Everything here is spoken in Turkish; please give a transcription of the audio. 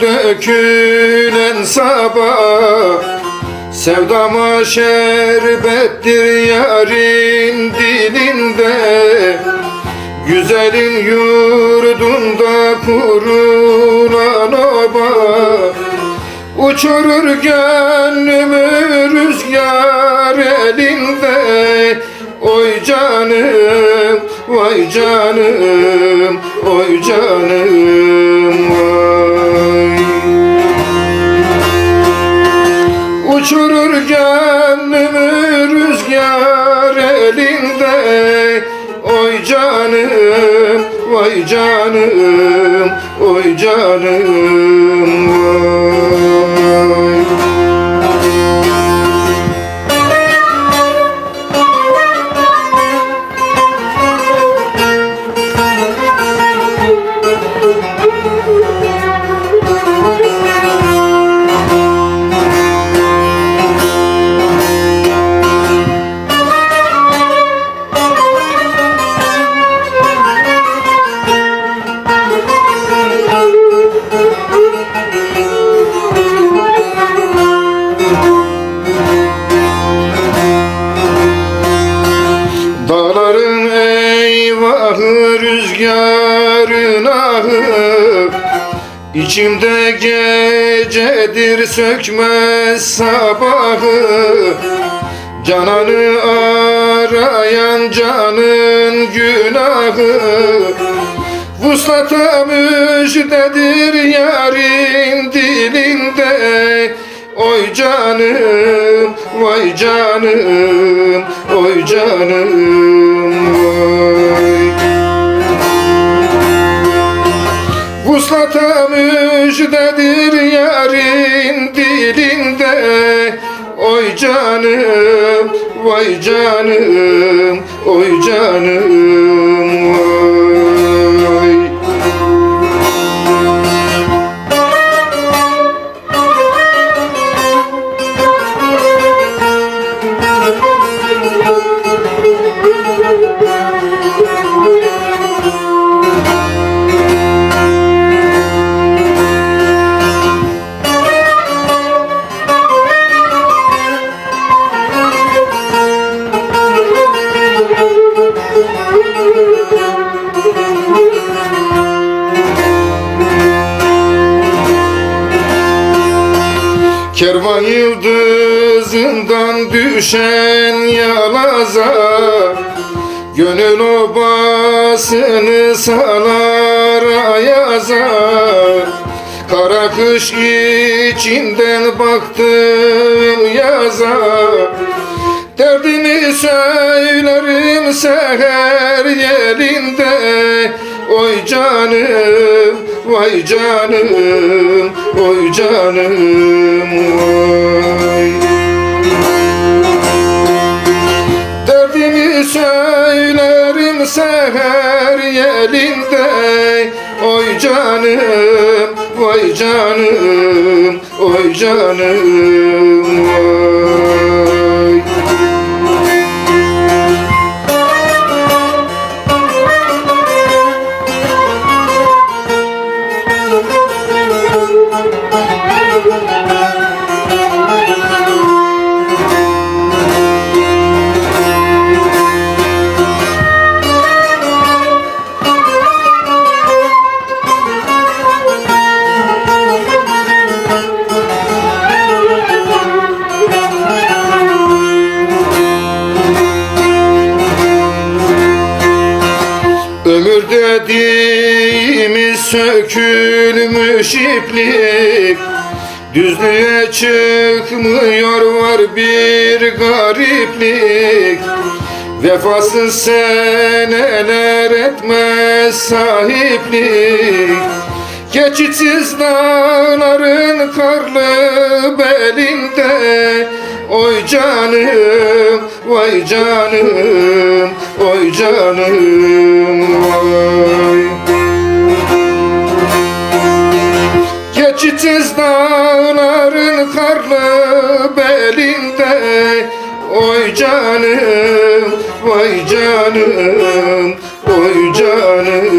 dökülen sabah Sevdama şerbettir yarın dilinde. Güzelin yurdunda kurulan oba. Uçurur gönlümü rüzgar elinde. Oy canım, vay canım, canım, vay. Uçurur gönlümü rüzgar elinde. Oy canım, vay canım, oy canım, rüzgarın ahı İçimde gecedir sökmez sabahı. Cananı arayan canın günahı Vuslata müjdedir yarın dilinde. Oy canım, vay canım, oy canım, Vuslata müjdedir yarın dilinde. Oy canım, vay canım, oy canım, Kervan yıldızından düşen yalaza Gönül obasını salar ayaza. Kara kış içinden baktım yaza Derdimi söylerim seher yerinde. Oy canım, vay canım, oy canım, vay. Derdimi söylerim seher yerinde Oy canım, vay canım, oy canım, vay Ömür dediğimiz sökülmüş iplik Düzlüğe çıkmıyor var bir gariplik. Vefasız seneler etmez sahiplik. Geçitsiz dağların karlı belinde. Oy canım, vay canım, oy canım, vay. Geçitsiz dağların Oy canım, vay canım, oy canım